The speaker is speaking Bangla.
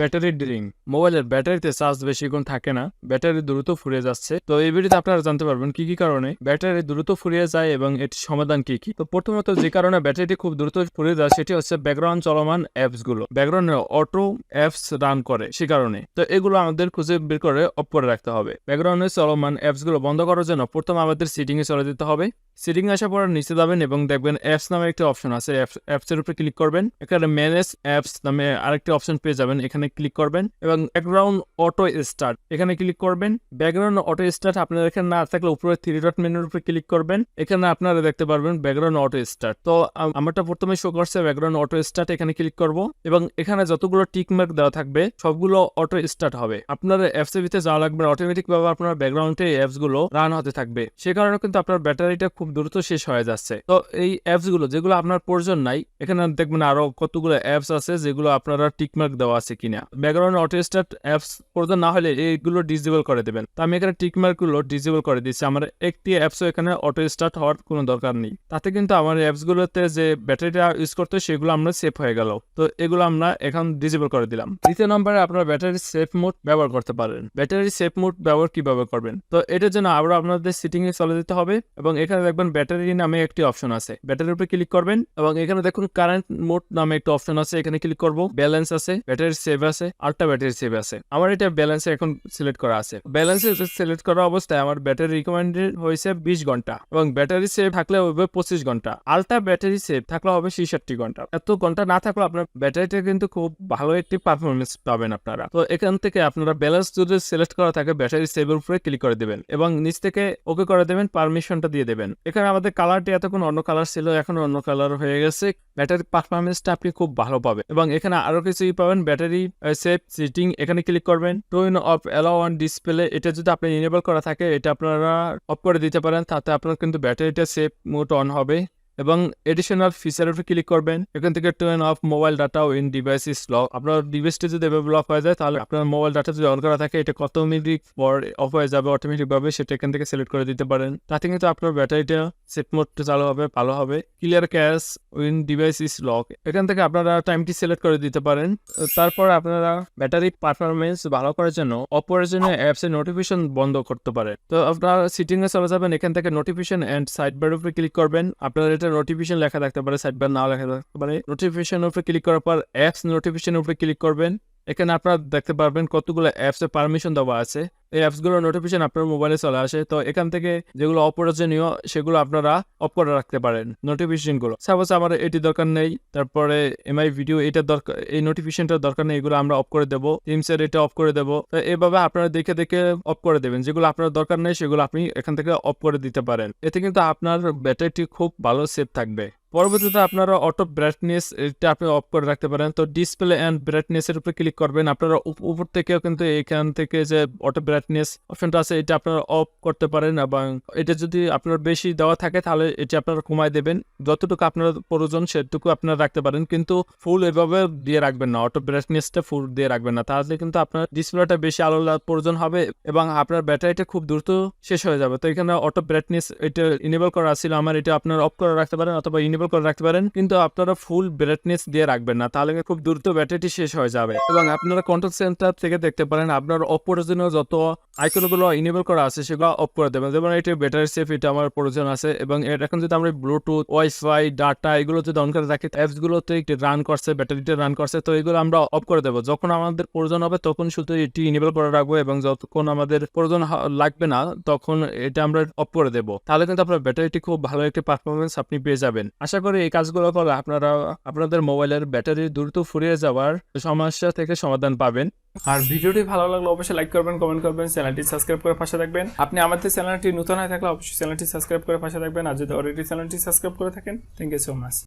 ব্যাটারি ড্রিং মোবাইলের ব্যাটারিতে চার্জ বেশিক্ষণ থাকে না, ব্যাটারি দ্রুত ফুরিয়ে যাচ্ছে। তো এই ভিডিওতে আপনারা জানতে পারবেন কি কি কারণে ব্যাটারি দ্রুত ফুরিয়ে যায় এবং এটির সমাধান কি কি। তো প্রথমত যে কারণে ব্যাটারিটি খুব দ্রুত ফুরিয়ে যায় সেটি হচ্ছে ব্যাকগ্রাউন্ড চলমান অ্যাপসগুলো ব্যাকগ্রাউন্ডে অটো অ্যাপস রান করে সে কারণে। তো এগুলো আমাদের খুঁজে বের করে অফ করে রাখতে হবে। ব্যাকগ্রাউন্ডে চলমান অ্যাপসগুলো বন্ধ করার জন্য প্রথম আমাদের সিটিং এ চলে যেতে হবে। সিটিং আসার পর নিচে যাবেন এবং দেখবেন অ্যাপস নামে একটি অপশন আছে। অ্যাপস এর উপরে ক্লিক করবেন। এখানে ম্যানেজ অ্যাপস নামে আরেকটি অপশন পেয়ে যাবেন। এখানে ক্লিক করবেন এবং ব্যাকগ্রাউন্ড অটো স্টার্ট এখানে ক্লিক করবেন। ব্যাকগ্রাউন্ড অটো স্টার্ট আপনার এখানে না থাকলে উপরে থ্রি ডট মেনুর উপরে ক্লিক করবেন। এখানে আপনারা দেখতে পারবেন ব্যাকগ্রাউন্ড অটো স্টার্ট তো আমারটা প্রথমে শো করছে ব্যাকগ্রাউন্ড অটো স্টার্ট এখানে ক্লিক করব এবং এখানে যতগুলো টিক মার্ক দেওয়া থাকবে সবগুলো অটো স্টার্ট হবে। আপনার অ্যাপস এর ভিতরে যাওয়া লাগবে অটোমেটিক ভাবে আপনার ব্যাকগ্রাউন্ডে অ্যাপসগুলো রান হতে থাকবে। সে কারণে কিন্তু আপনার ব্যাটারিটা খুব দ্রুত শেষ হয়ে যাচ্ছে। তো এই অ্যাপসগুলো, যেগুলো আপনার প্রয়োজন নাই, এখানে দেখবেন আরও কতগুলো অ্যাপস আছে যেগুলো আপনারা টিকমার্ক দেওয়া আছে কিনা। ব্যাকগ্রাউন্ড অটো স্টার্ট অ্যাপস প্রয়োজন না হলে এইগুলো ডিসেবল করে দেবেন। তো আমি এখানে টিকমার্কগুলো ডিসেবল করে দিচ্ছি। আমার একটি অ্যাপসও এখানে অটো স্টার্ট হওয়ার কোনো দরকার নেই। তাতে কিন্তু আমার অ্যাপস গুলোতে যে ব্যাটারিটা ইউজ করতে সেগুলো আমরা সেভ হয়ে গেল। তো এগুলো আমরা এখন ডিসেবল করে দিলাম। দ্বিতীয় নম্বরে আপনারা ব্যাটারি সেফ মোড ব্যবহার করতে পারেন। ব্যাটারি সেফ মোড ব্যবহার কীভাবে করবেন? তো এটার জন্য আবার আপনাদের সিটিং এ চলে যেতে হবে এবং এখানে দেখবেন ব্যাটারি নামে একটি অপশন আছে। ব্যাটারির উপরে ক্লিক করবেন এবং এখানে দেখুন কারেন্ট মোড নামে একটা অপশন আছে, এখানে ক্লিক করব। ব্যালেন্স আছে ব্যাটারি সেভ আছে আল্ট্রা ব্যাটারি সেভ আছে। আমার এটা ব্যালেন্সে এখন সিলেক্ট করা আছে। ব্যালেন্সে সিলেক্ট করা অবস্থায় আমার ব্যাটারি রিকমেন্ডেড হয়েছে বিশ ঘণ্টা এবং ব্যাটারি সেভ থাকলে হবে পঁচিশ ঘণ্টা। আল্ট্রা ব্যাটারি সেভ থাকলে হবে ছেষট্টি ঘণ্টা। এত ঘণ্টা না থাকলে আপনার ব্যাটারিটা কিন্তু খুব ভালো একটি পারফরমেন্স পাবেন আপনারা। তো এখান থেকে আপনারা ব্যালেন্স যদি সিলেক্ট করা থাকে ব্যাটারি সেভের উপরে ক্লিক করে দেবেন এবং নিচ থেকে ওকে করে দেবেন পারমিশনটা দিয়ে দেবেন। এখানে আমাদের কালারটি এতক্ষণ অন্য কালার ছিল, এখন অন্য কালার হয়ে গেছে। ব্যাটারি পারফরমেন্সটা আপনি খুব ভালো পাবেন। এবং এখানে আরও কিছুই পাবেন ব্যাটারি সেফ সিটিং এখানে ক্লিক করবেন। Turn off allow on display এটা যদি আপনি ইনেবল করা থাকে, এটা আপনারা অফ করে দিতে পারেন, তাতে আপনার কিন্তু ব্যাটারিটা সেফ মোট অন হবে। এবং এডিশনাল ফিচার উপরে ক্লিক করবেন। এখান থেকে turn off mobile data in device is lock আপনার ডিভাইসটি যদি এভাবে লক হয়ে যায়, তাহলে আপনার মোবাইল ডাটা যদি অন করা থাকে, এটা কত মিনিট পর অফ হয়ে যাবে অটোমেটিকভাবে সেটা এখান থেকে সিলেক্ট করে দিতে পারেন। তাতে কিন্তু আপনার ব্যাটারিটা সেট মোডটা চালু হবে, ভালো হবে। Clear cache when device is lock এখান থেকে আপনারা টাইমটি সিলেক্ট করে দিতে পারেন। তারপর আপনারা ব্যাটারি পারফরমেন্স ভালো করার জন্য অপরজনীয় অ্যাপস এর নোটিফিকেশন বন্ধ করতে পারেন। তো আপনারা সিটিং এ চলে যাবেন, এখান থেকে নোটিফিকেশন এন্ড সাইড উপরে ক্লিক করবেন। আপনার নোটিফিকেশন লেখা থাকতে পারে সাইড বার নাও লেখা থাকতে পারে। নোটিফিকেশনের উপরে ক্লিক করার পর অ্যাপস নোটিফিকেশনের উপরে ক্লিক করবেন। এখানে আপনারা দেখতে পারবেন কতগুলো অ্যাপসে পারমিশন দেওয়া আছে। এই অ্যাপসগুলোর নোটিফিকেশন আপনার মোবাইলে চলে আসে। তো এখান থেকে যেগুলো অপ্রয়োজনীয়, সেগুলো আপনারা অফ করে রাখতে পারেন নোটিফিকেশনগুলো। সাপোজ আমার এটি দরকার নেই, তারপরে এমআই ভিডিও এটা দরকার এই নোটিফিকেশনটা দরকার নেই, এগুলো আমরা অফ করে দেবো। টিমসের এটা অফ করে দেবো। তো এভাবে আপনারা দেখে দেখে অফ করে দেবেন। যেগুলো আপনার দরকার নেই, সেগুলো আপনি এখান থেকে অফ করে দিতে পারেন। এতে কিন্তু আপনার ব্যাটারিটি খুব ভালো সেভ থাকবে। পরবর্তীতে আপনারা অটো ব্রাইটনেস এটা আপনি অফ করে রাখতে পারেন। তো ডিসপ্লে অ্যান্ড ব্রাইটনেস এর উপরে ক্লিক করবেন। আপনারা উপ- উপর থেকেও কিন্তু এখান থেকে যে অটো ব্রাইটনেস অপশনটা আছে, এটা আপনারা অফ করতে পারেন এবং এটা যদি আপনার বেশি দেওয়া থাকে তাহলে এটা আপনারা কমায় দেবেন। যতটুকু আপনার প্রয়োজন সেটুকু আপনারা রাখতে পারেন, কিন্তু ফুল এভাবে দিয়ে রাখবেন না অটো ব্রাইটনেসটা ফুল দিয়ে রাখবেন না। তাহলে কিন্তু আপনার ডিসপ্লেটা বেশি আলো প্রয়োজন হবে এবং আপনার ব্যাটারিটা খুব দ্রুত শেষ হয়ে যাবে। তো এখানে অটো ব্রাইটনেস এটা ইনেবল করা ছিল, আমার এটা আপনার অফ করে রাখতে পারেন অথবা ইনেবল করে রাখতে পারেন, কিন্তু আপনারা ফুল ব্রাইটনেস দিয়ে রাখবেন না, তাহলে খুব দ্রুত ব্যাটারিটি শেষ হয়ে যাবে। এবং আপনারা কন্ট্রোল সেন্টার থেকে দেখতে পারেন, আপনার অপ্রয়োজনীয় যত আইকনগুলো ইনেবল করা আছে, সেগুলো অফ করে দেবেন। যেমন এটা ব্যাটারি সেফ এটা আমার প্রয়োজন আছে এবং এখন যদি আমরা ব্লুটুথ ওয়াইফাই ডাটা এগুলো যদি অন করে রাখি অ্যাপস গুলোতে রান করছে ব্যাটারিটা রান করছে, তো এগুলো আমরা অফ করে দেবো। যখন আমাদের প্রয়োজন হবে, তখন শুধু এটি ইনেবল করে রাখব এবং যতক্ষণ আমাদের প্রয়োজন লাগবে না, তখন এটা আমরা অফ করে দেবো। তাহলে কিন্তু আপনার ব্যাটারিটি খুব ভালো একটি পারফরমেন্স আপনি পেয়ে যাবেন। আশা করি এই কাজগুলো করলে আপনারা, আপনাদের মোবাইলের ব্যাটারি দ্রুত ফুরিয়ে যাওয়ার সমস্যা থেকে সমাধান পাবেন। আর ভিডিওটি ভালো লাগলে অবশ্যই লাইক করবেন কমেন্ট করবেন চ্যানেলটি সাবস্ক্রাইব করে পাশে থাকবেন। আপনি আমাদের চ্যানেলটি নতুন হয়ে থাকলে অবশ্যই চ্যানেলটি সাবস্ক্রাইব করে পাশে থাকবেন। আর যদি অলরেডি চ্যানেলটি সাবস্ক্রাইব করে থাকেন থ্যাংক ইউ সো মাচ